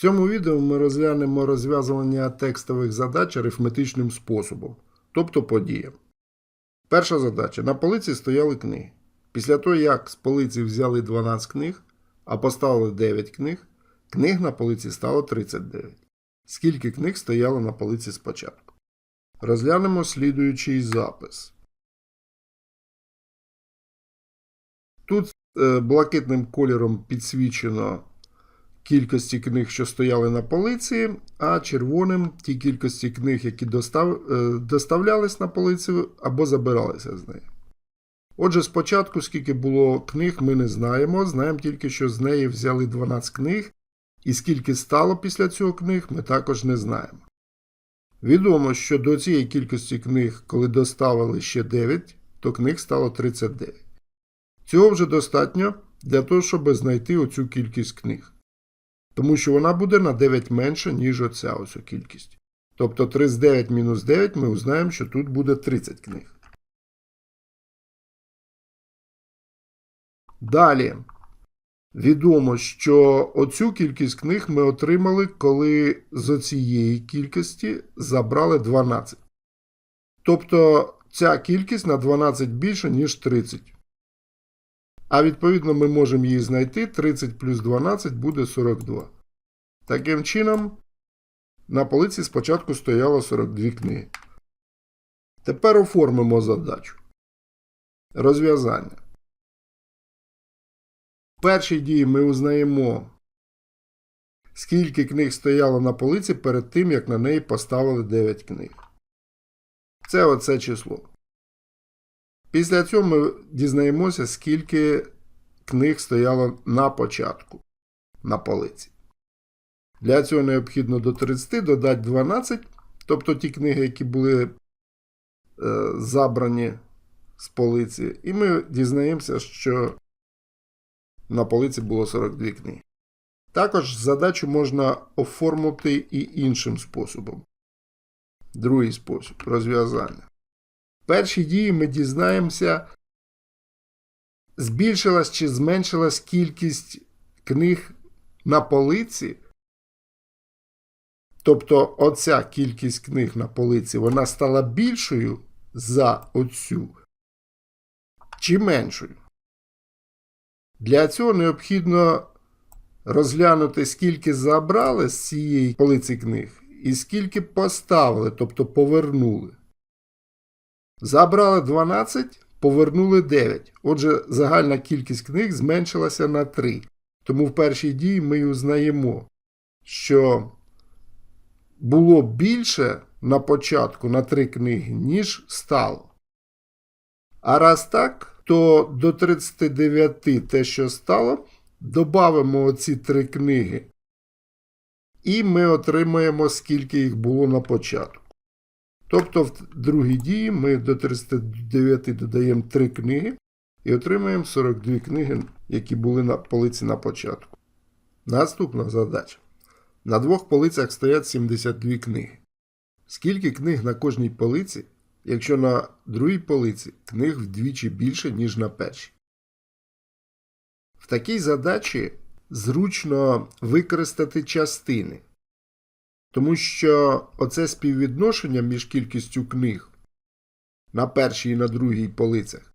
В цьому відео ми розглянемо розв'язування текстових задач арифметичним способом, тобто подіям. Перша задача. На полиці стояли книги. Після того, як з полиці взяли 12 книг, а поставили 9 книг, книг на полиці стало 39. Скільки книг стояло на полиці спочатку? Розглянемо слідуючий запис. Тут е, блакитним кольором підсвічено кількості книг, що стояли на полиці, а червоним ті кількості книг, які достав, е, доставлялись на полицю або забиралися з неї. Отже, спочатку, скільки було книг, ми не знаємо. Знаємо тільки, що з неї взяли 12 книг, і скільки стало після цього книг, ми також не знаємо. Відомо, що до цієї кількості книг, коли доставили ще 9, то книг стало 39. Цього вже достатньо для того, щоб знайти оцю кількість книг. Тому що вона буде на 9 менше, ніж оця ось кількість. Тобто 39 мінус 9 ми узнаємо, що тут буде 30 книг. Далі. Відомо, що оцю кількість книг ми отримали, коли з оцієї кількості забрали 12. Тобто ця кількість на 12 більше, ніж 30. А відповідно ми можемо її знайти. 30 плюс 12 буде 42. Таким чином, на полиці спочатку стояло 42 книги. Тепер оформимо задачу. Розв'язання. В першій дії ми узнаємо, скільки книг стояло на полиці перед тим, як на неї поставили 9 книг. Це оце число. Після цього ми дізнаємося, скільки книг стояло на початку на полиці. Для цього необхідно до 30 додати 12, тобто ті книги, які були е, забрані з полиці, і ми дізнаємося, що на полиці було 42 книги. Також задачу можна оформити і іншим способом. Другий спосіб розв'язання. В першій дії ми дізнаємося, збільшилась чи зменшилась кількість книг на полиці. Тобто оця кількість книг на полиці вона стала більшою за оцю чи меншою. Для цього необхідно розглянути, скільки забрали з цієї полиці книг і скільки поставили, тобто повернули. Забрали 12, повернули 9. Отже, загальна кількість книг зменшилася на 3. Тому в першій дії ми узнаємо, що було більше на початку на 3 книги, ніж стало. А раз так, то до 39 те, що стало, додамо оці 3 книги. І ми отримаємо, скільки їх було на початку. Тобто, в другій дії ми до 39 додаємо 3 книги і отримаємо 42 книги, які були на полиці на початку. Наступна задача. На двох полицях стоять 72 книги. Скільки книг на кожній полиці, якщо на другій полиці книг вдвічі більше, ніж на першій? В такій задачі зручно використати частини. Тому що оце співвідношення між кількістю книг на першій і на другій полицях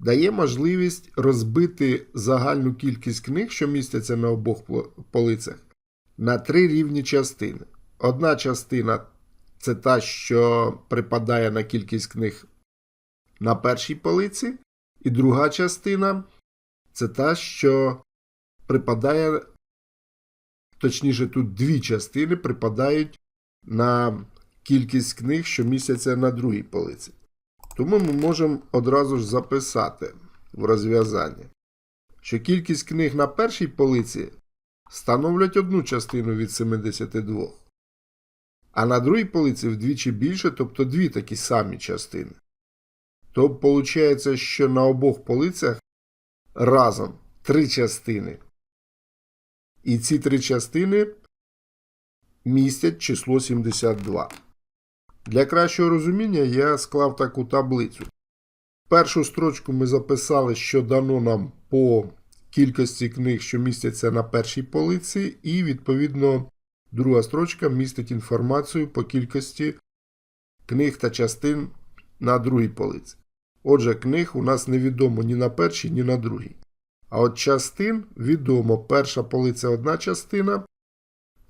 дає можливість розбити загальну кількість книг, що містяться на обох полицях, на три рівні частини. Одна частина це та, що припадає на кількість книг на першій полиці, і друга частина це та, що припадає точніше, тут дві частини припадають на кількість книг, що містяться на другій полиці. Тому ми можемо одразу ж записати в розв'язанні, що кількість книг на першій полиці становлять одну частину від 72, а на другій полиці вдвічі більше, тобто дві такі самі частини. Тобто, виходить, що на обох полицях разом три частини. І ці три частини містять число 72. Для кращого розуміння я склав таку таблицю. Першу строчку ми записали, що дано нам по кількості книг, що містяться на першій полиці, і, відповідно, Друга строчка містить інформацію по кількості книг та частин на другій полиці. Отже, книг у нас невідомо ні на першій, ні на другій. А от частин відомо. Перша полиця одна частина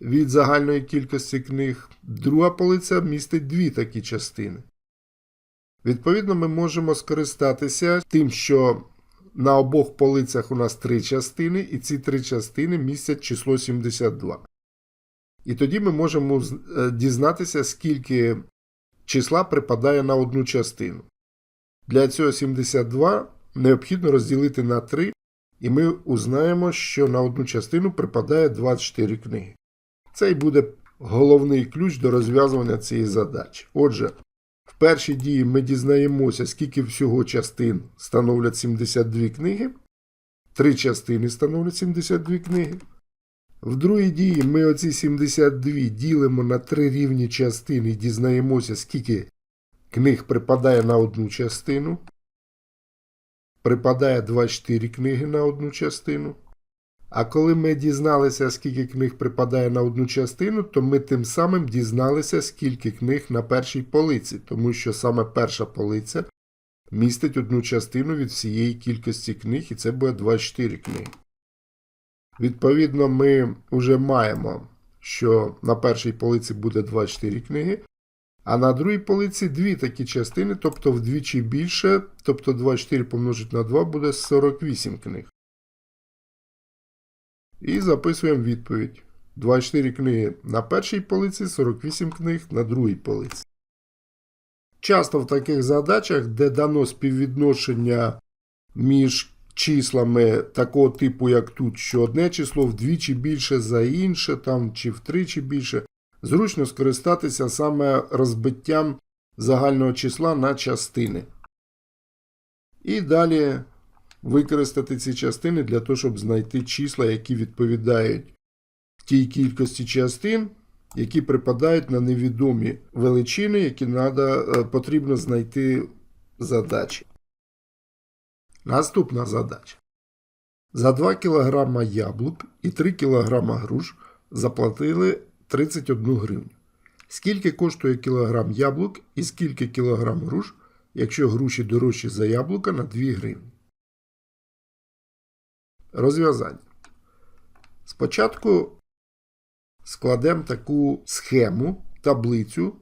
від загальної кількості книг, друга полиця містить дві такі частини. Відповідно, ми можемо скористатися тим, що на обох полицях у нас три частини, і ці три частини містять число 72. І тоді ми можемо е, дізнатися, скільки числа припадає на одну частину. Для цього 72 необхідно розділити на 3, і ми узнаємо, що на одну частину припадає 24 книги. Це і буде головний ключ до розв'язування цієї задачі. Отже, в першій дії ми дізнаємося, скільки всього частин становлять 72 книги. Три частини становлять 72 книги. В другій дії ми оці 72 ділимо на три рівні частини і дізнаємося, скільки книг припадає на одну частину. Припадає 24 книги на одну частину. А коли ми дізналися, скільки книг припадає на одну частину, то ми тим самим дізналися, скільки книг на першій полиці, тому що саме перша полиця містить одну частину від всієї кількості книг, і це буде 24 книги. Відповідно, ми вже маємо, що на першій полиці буде 24 книги, а на другій полиці дві такі частини, тобто вдвічі більше, тобто 24 помножити на 2 буде 48 книг. І записуємо відповідь. 24 книги на першій полиці, 48 книг на другій полиці. Часто в таких задачах, де дано співвідношення між числами такого типу, як тут, що одне число вдвічі більше за інше, там, чи втричі більше, зручно скористатися саме розбиттям загального числа на частини. І далі використати ці частини для того, щоб знайти числа, які відповідають тій кількості частин, які припадають на невідомі величини, які надо, е, потрібно знайти задачі. Наступна задача. За 2 кг яблук і 3 кг груш заплатили 31 гривню. Скільки коштує кілограм яблук і скільки кілограм груш, якщо груші дорожчі за яблука на 2 гривні? Розв'язання. Спочатку складемо таку схему, таблицю,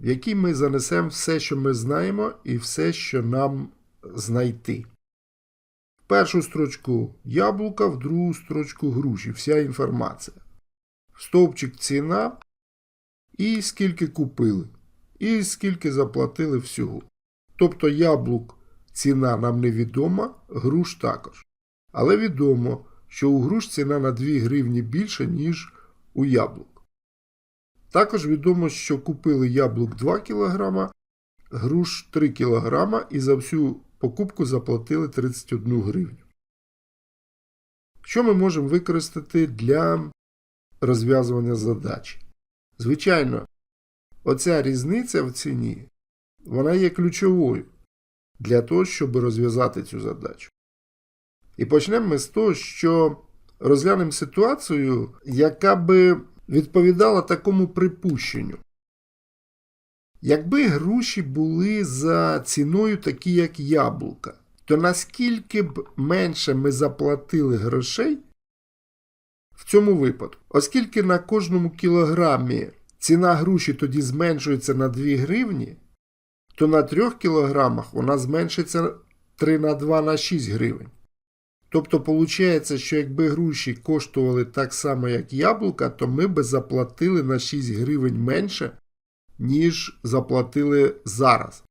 в якій ми занесемо все, що ми знаємо, і все, що нам знайти. В першу строчку яблука, в другу строчку груші. Вся інформація. Стовпчик ціна і скільки купили, і скільки заплатили всього. Тобто яблук ціна нам невідома, груш також. Але відомо, що у груш ціна на 2 гривні більше, ніж у яблук. Також відомо, що купили яблук 2 кг, груш 3 кг і за всю покупку заплатили 31 гривню. Що ми можемо використати для розв'язування задачі? Звичайно, оця різниця в ціні вона є ключовою для того, щоб розв'язати цю задачу. І почнемо ми з того, що розглянемо ситуацію, яка би відповідала такому припущенню. Якби груші були за ціною такі, як яблука, то наскільки б менше ми заплатили грошей в цьому випадку, оскільки на кожному кілограмі ціна груші тоді зменшується на 2 гривні, то на 3 кілограмах вона зменшиться 3 на 2 на 6 гривень. Тобто, виходить, що якби груші коштували так само, як яблука, то ми би заплатили на 6 гривень менше, ніж заплатили зараз.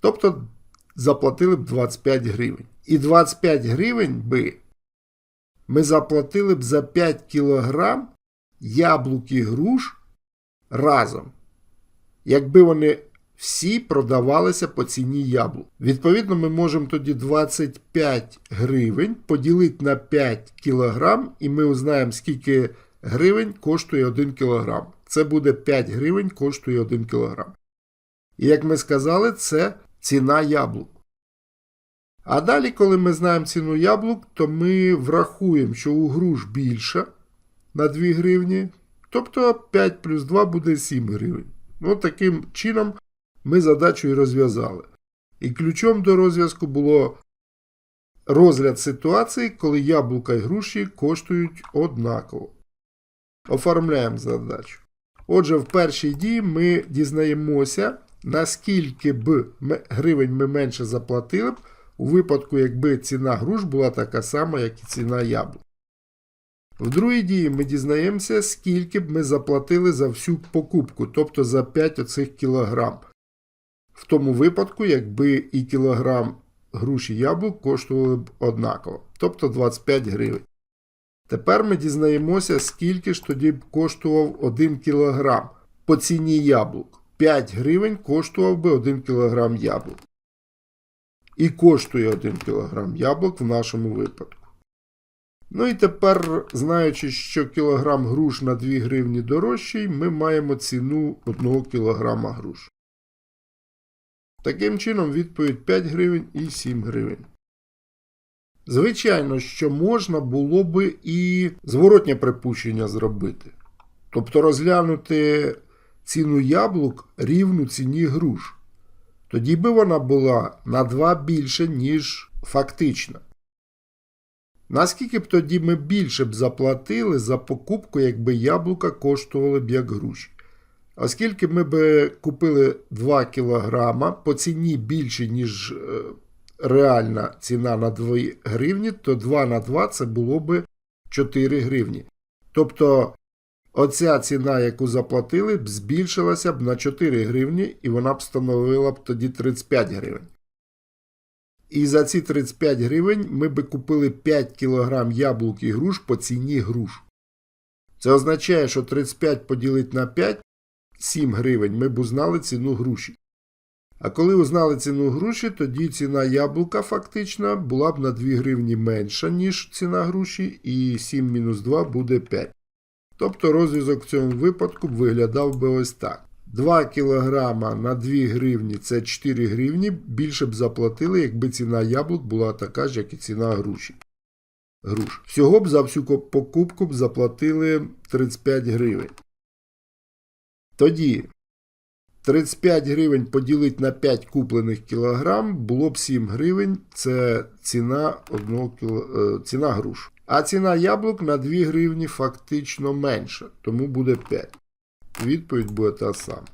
Тобто заплатили б 25 гривень. І 25 гривень би ми заплатили б за 5 кілограм яблук і груш разом. Якби вони всі продавалися по ціні яблук. Відповідно, ми можемо тоді 25 гривень поділити на 5 кілограм, і ми узнаємо, скільки гривень коштує 1 кілограм. Це буде 5 гривень коштує 1 кілограм. І як ми сказали, це ціна яблук. А далі, коли ми знаємо ціну яблук, то ми врахуємо, що у груш більша, на 2 гривні. Тобто 5 плюс 2 буде 7 гривень. Ну, таким чином ми задачу і розв'язали. І ключом до розв'язку було розгляд ситуації, коли яблука і груші коштують однаково. Оформляємо задачу. Отже, в першій дії ми дізнаємося, наскільки б гривень ми менше заплатили б у випадку, якби ціна груш була така сама, як і ціна яблук. В другій дії ми дізнаємося, скільки б ми заплатили за всю покупку, тобто за 5 оцих кілограм. В тому випадку, якби і кілограм груші яблук коштували б однаково, тобто 25 гривень. Тепер ми дізнаємося, скільки ж тоді б коштував 1 кілограм по ціні яблук. 5 гривень коштував би 1 кілограм яблук. І коштує 1 кілограм яблук в нашому випадку. Ну і тепер, знаючи, що кілограм груш на 2 гривні дорожчий, ми маємо ціну 1 кілограма груш. Таким чином, відповідь 5 гривень і 7 гривень. Звичайно, що можна було би і зворотнє припущення зробити. Тобто розглянути ціну яблук рівну ціні груш. Тоді би вона була на 2 більше, ніж фактична. Наскільки б тоді ми більше б заплатили за покупку, якби яблука коштували б як груші? Оскільки ми б купили 2 кг по ціні більше, ніж е, реальна ціна на 2 гривні, то 2 на 2 це було б 4 гривні. Тобто оця ціна, яку заплатили, б збільшилася б на 4 гривні, і вона б становила б тоді 35 гривень. І за ці 35 гривень ми би купили 5 кг яблук і груш по ціні груш. Це означає, що 35 поділити на 5 7 гривень ми б узнали ціну груші. А коли узнали ціну груші, тоді ціна яблука фактично була б на 2 гривні менша, ніж ціна груші, і 7 мінус 2 буде 5. Тобто розв'язок в цьому випадку виглядав би ось так. 2 кг на 2 гривні це 4 гривні, більше б заплатили, якби ціна яблук була така ж, як і ціна груші. Груш. Всього б за всю покупку б заплатили 35 гривень. Тоді 35 гривень поділити на 5 куплених кілограм було б 7 гривень. Це ціна, одного кіло, е, ціна груш. А ціна яблук на 2 гривні фактично менша, тому буде 5. Відповідь буде та сама.